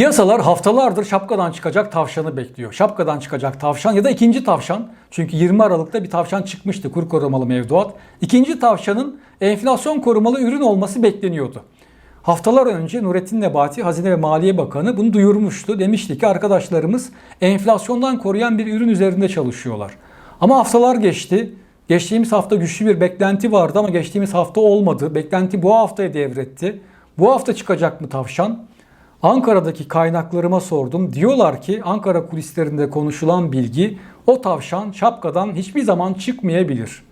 Piyasalar haftalardır şapkadan çıkacak tavşanı bekliyor. Şapkadan çıkacak tavşan ya da ikinci tavşan. Çünkü 20 Aralık'ta bir tavşan çıkmıştı kur korumalı mevduat. İkinci tavşanın enflasyon korumalı ürün olması bekleniyordu. Haftalar önce Nurettin Nebati Hazine ve Maliye Bakanı bunu duyurmuştu. Demişti ki arkadaşlarımız enflasyondan koruyan bir ürün üzerinde çalışıyorlar. Ama haftalar geçti. Geçtiğimiz hafta güçlü bir beklenti vardı ama geçtiğimiz hafta olmadı. Beklenti bu haftaya devretti. Bu hafta çıkacak mı tavşan? Ankara'daki kaynaklarıma sordum. Diyorlar ki Ankara kulislerinde konuşulan bilgi o tavşan şapkadan hiçbir zaman çıkmayabilir.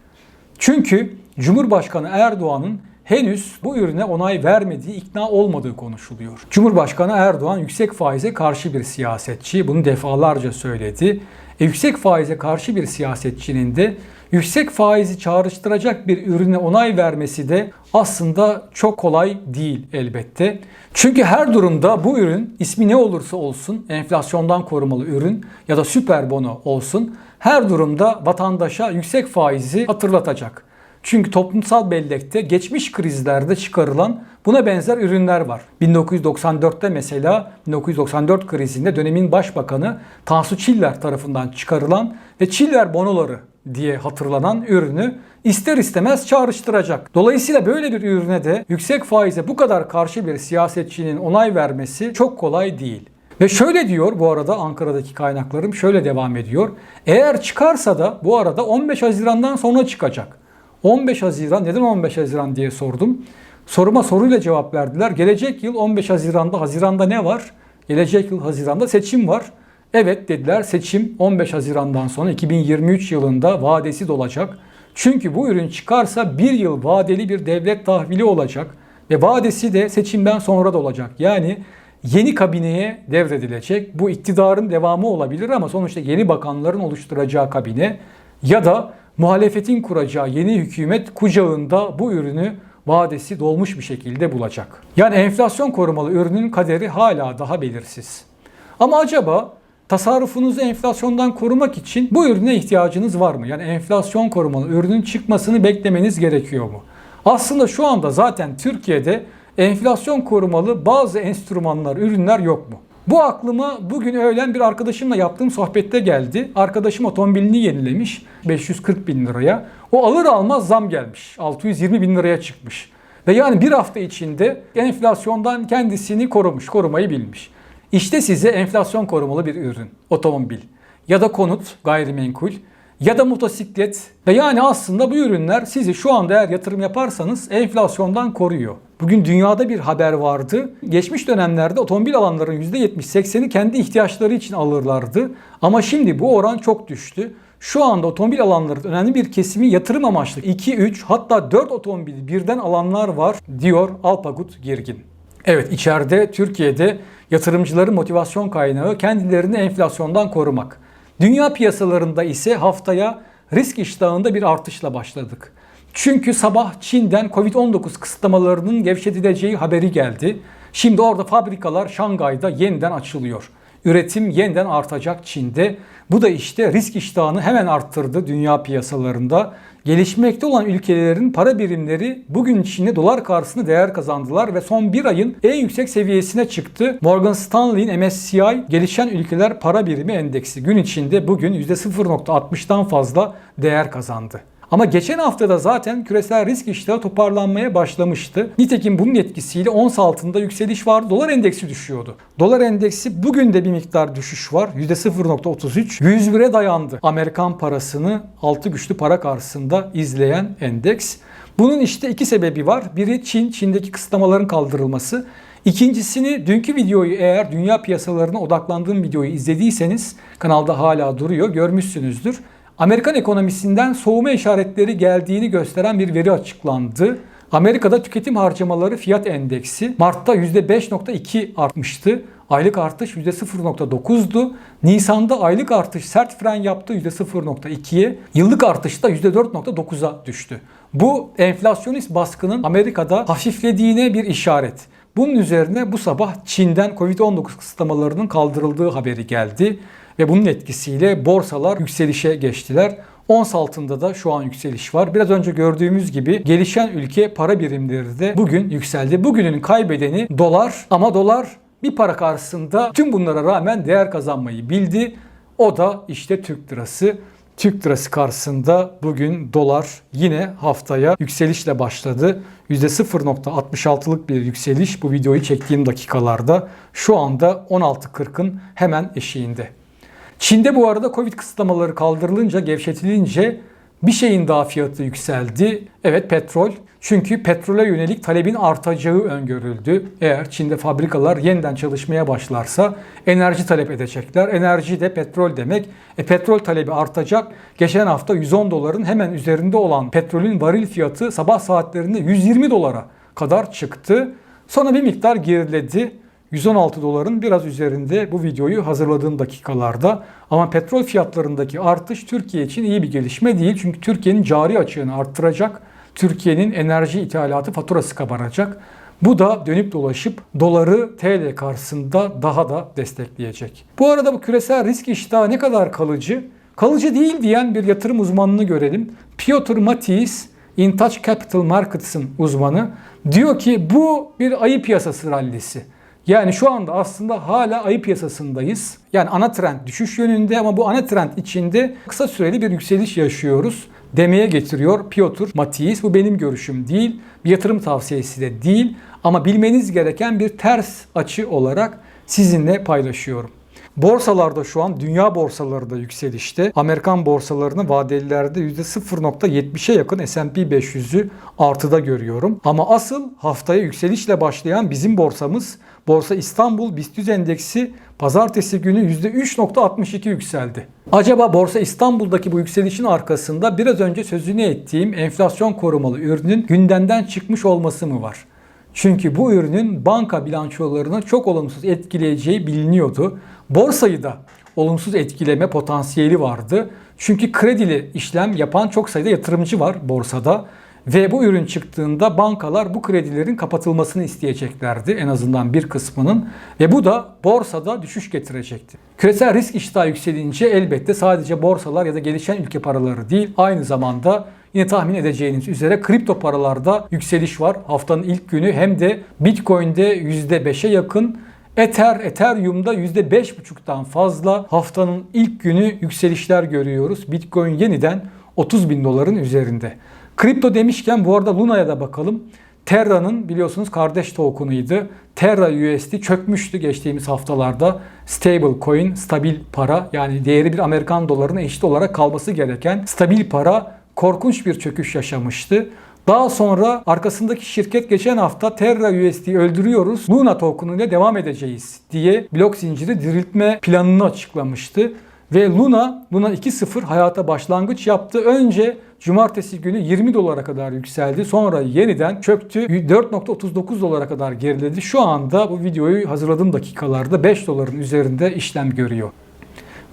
Çünkü Cumhurbaşkanı Erdoğan'ın henüz bu ürüne onay vermediği, ikna olmadığı konuşuluyor. Cumhurbaşkanı Erdoğan yüksek faize karşı bir siyasetçi. Bunu defalarca söyledi. E, yüksek faize karşı bir siyasetçinin de yüksek faizi çağrıştıracak bir ürüne onay vermesi de aslında çok kolay değil elbette. Çünkü her durumda bu ürün ismi ne olursa olsun enflasyondan korumalı ürün ya da süper bono olsun her durumda vatandaşa yüksek faizi hatırlatacak. Çünkü toplumsal bellekte geçmiş krizlerde çıkarılan buna benzer ürünler var. 1994'te mesela 1994 krizinde dönemin başbakanı Tansu Çiller tarafından çıkarılan ve Çiller bonoları diye hatırlanan ürünü ister istemez çağrıştıracak. Dolayısıyla böyle bir ürüne de yüksek faize bu kadar karşı bir siyasetçinin onay vermesi çok kolay değil. Ve şöyle diyor bu arada Ankara'daki kaynaklarım şöyle devam ediyor. Eğer çıkarsa da bu arada 15 Haziran'dan sonra çıkacak. 15 Haziran neden 15 Haziran diye sordum. Soruma soruyla cevap verdiler. Gelecek yıl 15 Haziran'da Haziran'da ne var? Gelecek yıl Haziran'da seçim var. Evet dediler seçim 15 Haziran'dan sonra 2023 yılında vadesi dolacak. Çünkü bu ürün çıkarsa bir yıl vadeli bir devlet tahvili olacak ve vadesi de seçimden sonra da olacak. Yani yeni kabineye devredilecek. Bu iktidarın devamı olabilir ama sonuçta yeni bakanların oluşturacağı kabine ya da muhalefetin kuracağı yeni hükümet kucağında bu ürünü vadesi dolmuş bir şekilde bulacak. Yani enflasyon korumalı ürünün kaderi hala daha belirsiz. Ama acaba tasarrufunuzu enflasyondan korumak için bu ürüne ihtiyacınız var mı? Yani enflasyon korumalı ürünün çıkmasını beklemeniz gerekiyor mu? Aslında şu anda zaten Türkiye'de enflasyon korumalı bazı enstrümanlar, ürünler yok mu? Bu aklıma bugün öğlen bir arkadaşımla yaptığım sohbette geldi. Arkadaşım otomobilini yenilemiş 540 bin liraya. O alır almaz zam gelmiş. 620 bin liraya çıkmış. Ve yani bir hafta içinde enflasyondan kendisini korumuş, korumayı bilmiş. İşte size enflasyon korumalı bir ürün. Otomobil ya da konut, gayrimenkul ya da motosiklet ve yani aslında bu ürünler sizi şu anda eğer yatırım yaparsanız enflasyondan koruyor. Bugün dünyada bir haber vardı. Geçmiş dönemlerde otomobil alanların %70-80'i kendi ihtiyaçları için alırlardı. Ama şimdi bu oran çok düştü. Şu anda otomobil alanların önemli bir kesimi yatırım amaçlı 2, 3 hatta 4 otomobili birden alanlar var diyor Alpagut Girgin. Evet içeride Türkiye'de yatırımcıların motivasyon kaynağı kendilerini enflasyondan korumak. Dünya piyasalarında ise haftaya risk iştahında bir artışla başladık. Çünkü sabah Çin'den Covid-19 kısıtlamalarının gevşetileceği haberi geldi. Şimdi orada fabrikalar Şangay'da yeniden açılıyor. Üretim yeniden artacak Çin'de. Bu da işte risk iştahını hemen arttırdı dünya piyasalarında. Gelişmekte olan ülkelerin para birimleri bugün Çin'de dolar karşısında değer kazandılar ve son bir ayın en yüksek seviyesine çıktı. Morgan Stanley'in MSCI gelişen ülkeler para birimi endeksi gün içinde bugün %0.60'dan fazla değer kazandı. Ama geçen haftada zaten küresel risk iştahı toparlanmaya başlamıştı. Nitekim bunun etkisiyle ons altında yükseliş vardı. Dolar endeksi düşüyordu. Dolar endeksi bugün de bir miktar düşüş var. %0.33. 101'e dayandı. Amerikan parasını altı güçlü para karşısında izleyen endeks. Bunun işte iki sebebi var. Biri Çin, Çin'deki kısıtlamaların kaldırılması. İkincisini dünkü videoyu eğer dünya piyasalarına odaklandığım videoyu izlediyseniz kanalda hala duruyor görmüşsünüzdür. Amerikan ekonomisinden soğuma işaretleri geldiğini gösteren bir veri açıklandı. Amerika'da tüketim harcamaları fiyat endeksi Mart'ta %5.2 artmıştı. Aylık artış %0.9'du. Nisan'da aylık artış sert fren yaptı %0.2'ye. Yıllık artış da %4.9'a düştü. Bu enflasyonist baskının Amerika'da hafiflediğine bir işaret. Bunun üzerine bu sabah Çin'den Covid-19 kısıtlamalarının kaldırıldığı haberi geldi ve bunun etkisiyle borsalar yükselişe geçtiler. Ons altında da şu an yükseliş var. Biraz önce gördüğümüz gibi gelişen ülke para birimleri de bugün yükseldi. Bugünün kaybedeni dolar ama dolar bir para karşısında tüm bunlara rağmen değer kazanmayı bildi. O da işte Türk lirası. Türk lirası karşısında bugün dolar yine haftaya yükselişle başladı. %0.66'lık bir yükseliş bu videoyu çektiğim dakikalarda. Şu anda 16.40'ın hemen eşiğinde. Çin'de bu arada Covid kısıtlamaları kaldırılınca, gevşetilince bir şeyin daha fiyatı yükseldi. Evet petrol. Çünkü petrole yönelik talebin artacağı öngörüldü. Eğer Çin'de fabrikalar yeniden çalışmaya başlarsa enerji talep edecekler. Enerji de petrol demek. E petrol talebi artacak. Geçen hafta 110 doların hemen üzerinde olan petrolün varil fiyatı sabah saatlerinde 120 dolara kadar çıktı. Sonra bir miktar geriledi. 116 doların biraz üzerinde bu videoyu hazırladığım dakikalarda. Ama petrol fiyatlarındaki artış Türkiye için iyi bir gelişme değil. Çünkü Türkiye'nin cari açığını arttıracak. Türkiye'nin enerji ithalatı faturası kabaracak. Bu da dönüp dolaşıp doları TL karşısında daha da destekleyecek. Bu arada bu küresel risk iştahı ne kadar kalıcı? Kalıcı değil diyen bir yatırım uzmanını görelim. Piotr Matis, InTouch Capital Markets'ın uzmanı. Diyor ki bu bir ayı piyasası rallisi. Yani şu anda aslında hala ayı piyasasındayız. Yani ana trend düşüş yönünde ama bu ana trend içinde kısa süreli bir yükseliş yaşıyoruz demeye getiriyor Piotr Matiis. Bu benim görüşüm değil, bir yatırım tavsiyesi de değil ama bilmeniz gereken bir ters açı olarak sizinle paylaşıyorum. Borsalarda şu an dünya borsaları da yükselişte. Amerikan borsalarını vadelilerde %0.70'e yakın S&P 500'ü artıda görüyorum. Ama asıl haftaya yükselişle başlayan bizim borsamız Borsa İstanbul BIST 100 endeksi pazartesi günü %3.62 yükseldi. Acaba Borsa İstanbul'daki bu yükselişin arkasında biraz önce sözünü ettiğim enflasyon korumalı ürünün gündemden çıkmış olması mı var? Çünkü bu ürünün banka bilançolarını çok olumsuz etkileyeceği biliniyordu. Borsayı da olumsuz etkileme potansiyeli vardı. Çünkü kredili işlem yapan çok sayıda yatırımcı var borsada. Ve bu ürün çıktığında bankalar bu kredilerin kapatılmasını isteyeceklerdi en azından bir kısmının ve bu da borsada düşüş getirecekti. Küresel risk iştahı yükselince elbette sadece borsalar ya da gelişen ülke paraları değil aynı zamanda yine tahmin edeceğiniz üzere kripto paralarda yükseliş var. Haftanın ilk günü hem de Bitcoin'de %5'e yakın Ether, Ethereum'da %5,5'tan fazla haftanın ilk günü yükselişler görüyoruz. Bitcoin yeniden 30 bin doların üzerinde. Kripto demişken bu arada Luna'ya da bakalım. Terra'nın biliyorsunuz kardeş token'ıydı. Terra USD çökmüştü geçtiğimiz haftalarda. Stable coin, stabil para yani değeri bir Amerikan dolarına eşit olarak kalması gereken stabil para korkunç bir çöküş yaşamıştı. Daha sonra arkasındaki şirket geçen hafta Terra USD'yi öldürüyoruz. Luna token ile devam edeceğiz diye blok zinciri diriltme planını açıklamıştı. Ve Luna, Luna 2.0 hayata başlangıç yaptı. Önce cumartesi günü 20 dolara kadar yükseldi. Sonra yeniden çöktü. 4.39 dolara kadar geriledi. Şu anda bu videoyu hazırladığım dakikalarda 5 doların üzerinde işlem görüyor.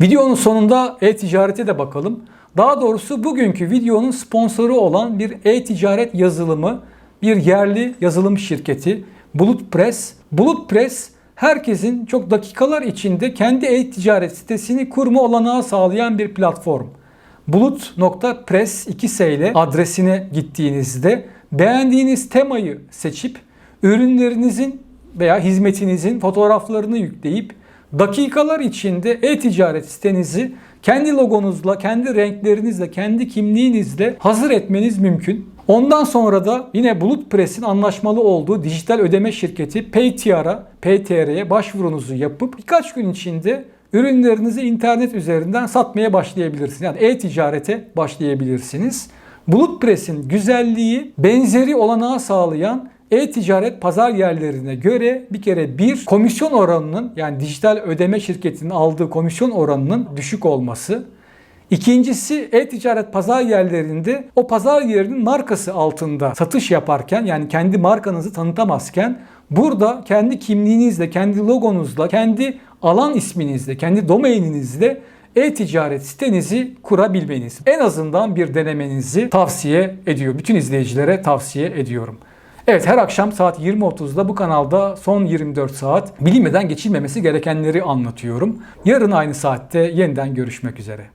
Videonun sonunda e-ticarete de bakalım. Daha doğrusu bugünkü videonun sponsoru olan bir e-ticaret yazılımı, bir yerli yazılım şirketi Bulut Press. Herkesin çok dakikalar içinde kendi e-ticaret sitesini kurma olanağı sağlayan bir platform. Bulut.press 2S ile adresine gittiğinizde beğendiğiniz temayı seçip ürünlerinizin veya hizmetinizin fotoğraflarını yükleyip dakikalar içinde e-ticaret sitenizi kendi logonuzla, kendi renklerinizle, kendi kimliğinizle hazır etmeniz mümkün. Ondan sonra da yine Bulut Press'in anlaşmalı olduğu dijital ödeme şirketi Paytr'a, Paytr'ye başvurunuzu yapıp birkaç gün içinde ürünlerinizi internet üzerinden satmaya başlayabilirsiniz. Yani e-ticarete başlayabilirsiniz. Bulut Press'in güzelliği benzeri olanağı sağlayan e-ticaret pazar yerlerine göre bir kere bir komisyon oranının yani dijital ödeme şirketinin aldığı komisyon oranının düşük olması. İkincisi e-ticaret pazar yerlerinde o pazar yerinin markası altında satış yaparken yani kendi markanızı tanıtamazken burada kendi kimliğinizle, kendi logonuzla, kendi alan isminizle, kendi domaininizle e-ticaret sitenizi kurabilmeniz. En azından bir denemenizi tavsiye ediyor. Bütün izleyicilere tavsiye ediyorum. Evet her akşam saat 20.30'da bu kanalda son 24 saat bilinmeden geçilmemesi gerekenleri anlatıyorum. Yarın aynı saatte yeniden görüşmek üzere.